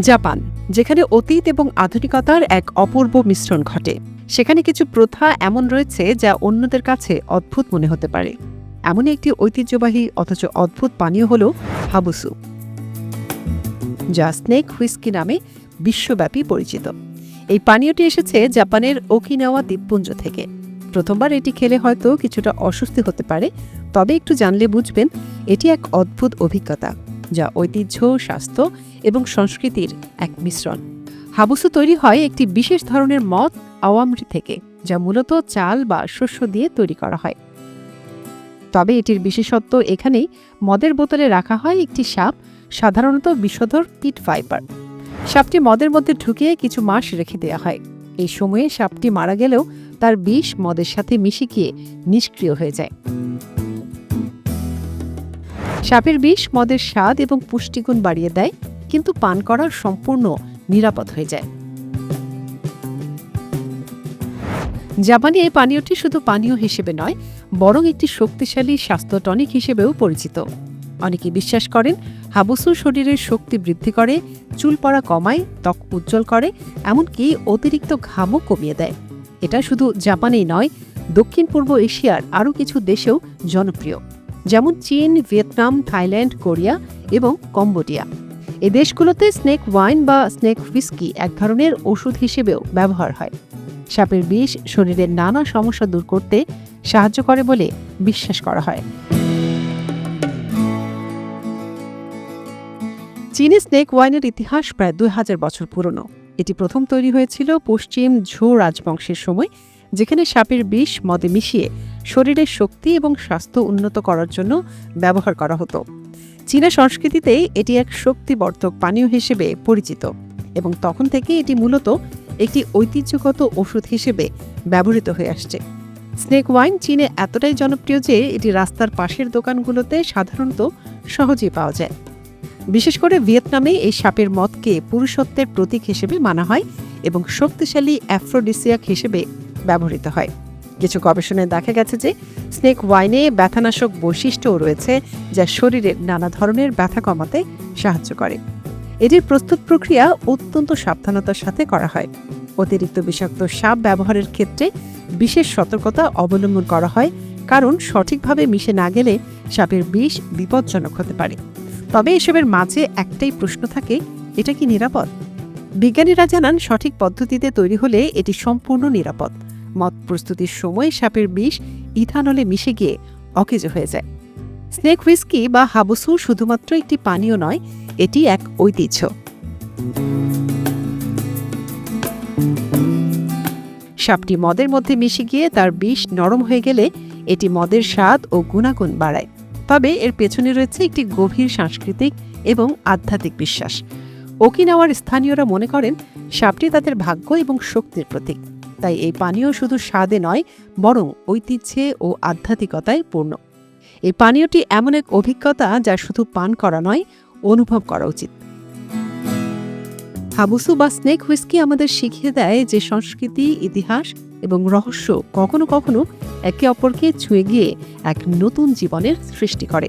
Japan, যেখানে অতীত এবং আধুনিকতার এক অপূর্ব মিশ্রণ ঘটে। সেখানে কিছু প্রথা এমন রয়েছে যা অন্যদের কাছে অদ্ভুত মনে হতে পারে। এমন একটি ঐতিহ্যবাহী অথচ অদ্ভুত পানীয় হল হাবুসু, যা স্নেক হুইস্কি নামে বিশ্বব্যাপী পরিচিত। এই পানীয়টি এসেছে জাপানের ওকিনাওয়া দ্বীপপুঞ্জ থেকে। প্রথমবার এটি খেলে হয়তো কিছুটা অস্বস্তি হতে পারে, তবে একটু জানলে বুঝবেন এটি এক অদ্ভুত অভিজ্ঞতা। যা ঐতিহ্য, স্বাস্থ্য এবং সংস্কৃতির এক মিশ্রণ। হাবুসু তৈরি হয় একটি বিশেষ ধরনের মদ আওয়ামরি থেকে, যা মূলত চাল বা শস্য দিয়ে তৈরি করা হয়। তবে এটির বিশেষত্ব এখানেই, মদের বোতলে রাখা হয় একটি সাপ, সাধারণত বিষধর পিট ফাইবার। সাপটি মদের মধ্যে ঢুকিয়ে কিছু মাস রেখে দেওয়া হয়। এই সময়ে সাপটি মারা গেলেও তার বিষ মদের সাথে মিশে গিয়ে নিষ্ক্রিয় হয়ে যায়। সাপের বিষ মদের স্বাদ এবং পুষ্টিগুণ বাড়িয়ে দেয়, কিন্তু পান করা সম্পূর্ণ নিরাপদ হয়ে যায়। জাপানি এই পানীয়টি শুধু পানীয় হিসেবে নয়, বরং একটি শক্তিশালী স্বাস্থ্য টনিক হিসেবেও পরিচিত। অনেকে বিশ্বাস করেন, হাবুসু শরীরের শক্তি বৃদ্ধি করে, চুল পড়া কমায়, ত্বক উজ্জ্বল করে, এমনকি অতিরিক্ত ঘামও কমিয়ে দেয়। এটা শুধু জাপানেই নয় দক্ষিণ পূর্ব এশিয়ার আরও কিছু দেশেও জনপ্রিয়। যেমন চীন, ভিয়েতনাম, থাইল্যান্ড, কোরিয়া এবং কম্বোডিয়া। এ দেশগুলোতে স্নেক ওয়াইন বা স্নেক হুইস্কি এক ধরনের ওষুধ হিসেবেও ব্যবহার হয়। সাপের বিষ শরীরের নানা সমস্যা দূর করতে সাহায্য করে বলে বিশ্বাস করা হয়। চীনে স্নেক ওয়াইনের ইতিহাস প্রায় দুই হাজার বছর পুরনো। এটি প্রথম তৈরি হয়েছিল পশ্চিম ঝো রাজবংশের সময় যেখানে সাপের বিষ মদে মিশিয়ে শরীরের শক্তি এবং স্বাস্থ্য উন্নত করার জন্য ব্যবহার করা হতো। চীনা সংস্কৃতিতে এটি এক শক্তিবর্ধক পানীয় হিসেবে পরিচিত এবং তখন থেকে এটি মূলত একটি ঐতিহ্যগত ওষুধ হিসেবে ব্যবহৃত হয়ে আসছে। স্নেক ওয়াইন চীনে এতটাই জনপ্রিয় যে এটি রাস্তার পাশের দোকানগুলোতে সাধারণত সহজেই পাওয়া যায়। বিশেষ করে ভিয়েতনামে এই সাপের মদকে পুরুষত্বের প্রতীক হিসেবে মানা হয় এবং শক্তিশালী অ্যাফ্রোডিসিয়াক হিসেবে ব্যবহৃত হয়। কিছু গবেষণায় দেখা গেছে যে স্নেক ওয়াইনে ব্যথানাশক বৈশিষ্ট্যও রয়েছে যা শরীরের নানা ধরনের ব্যথা কমাতে সাহায্য করে। এটির প্রস্তুত প্রক্রিয়া অত্যন্ত সাবধানতার সাথে করা হয়। অতিরিক্ত বিষাক্ত সাপ ব্যবহারের ক্ষেত্রে বিশেষ সতর্কতা অবলম্বন করা হয়, কারণ সঠিকভাবে মিশে না গেলে সাপের বিষ বিপজ্জনক হতে পারে। তবে এসবের মাঝে একটাই প্রশ্ন থাকে, এটা কি নিরাপদ? বিজ্ঞানীরা জানান সঠিক পদ্ধতিতে তৈরি হলে এটি সম্পূর্ণ নিরাপদ। মদ প্রস্তুতির সময় সাপের বিষ ইথানলে মিশে গিয়ে অকেজো হয়ে যায়। স্নেক হুইস্কি বা হাবুসু শুধুমাত্র একটি পানীয় নয়, এটি এক ঐতিহ্য। সাপটি মদের মধ্যে মিশে গিয়ে তার বিষ নরম হয়ে গেলে এটি মদের স্বাদ ও গুণাগুণ বাড়ায়। তবে এর পেছনে রয়েছে একটি গভীর সাংস্কৃতিক এবং আধ্যাত্মিক বিশ্বাস। ওকিনাওয়ার স্থানীয়রা মনে করেন, সাপটি তাদের ভাগ্য এবং শক্তির প্রতীক। তাই এই পানীয় শুধু স্বাদে নয়, বরং ঐতিহ্যে ও আধ্যাত্মিকতায় পূর্ণ। এই পানীয়টি এমন এক অভিজ্ঞতা যা শুধু পান করা নয়, অনুভব করা উচিত। হাবুসু বা স্নেক হুইস্কি আমাদের শিখিয়ে দেয় যে সংস্কৃতি, ইতিহাস এবং রহস্য কখনো কখনো একে অপরকে ছুঁয়ে গিয়ে এক নতুন জীবনের সৃষ্টি করে।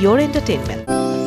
your entertainment.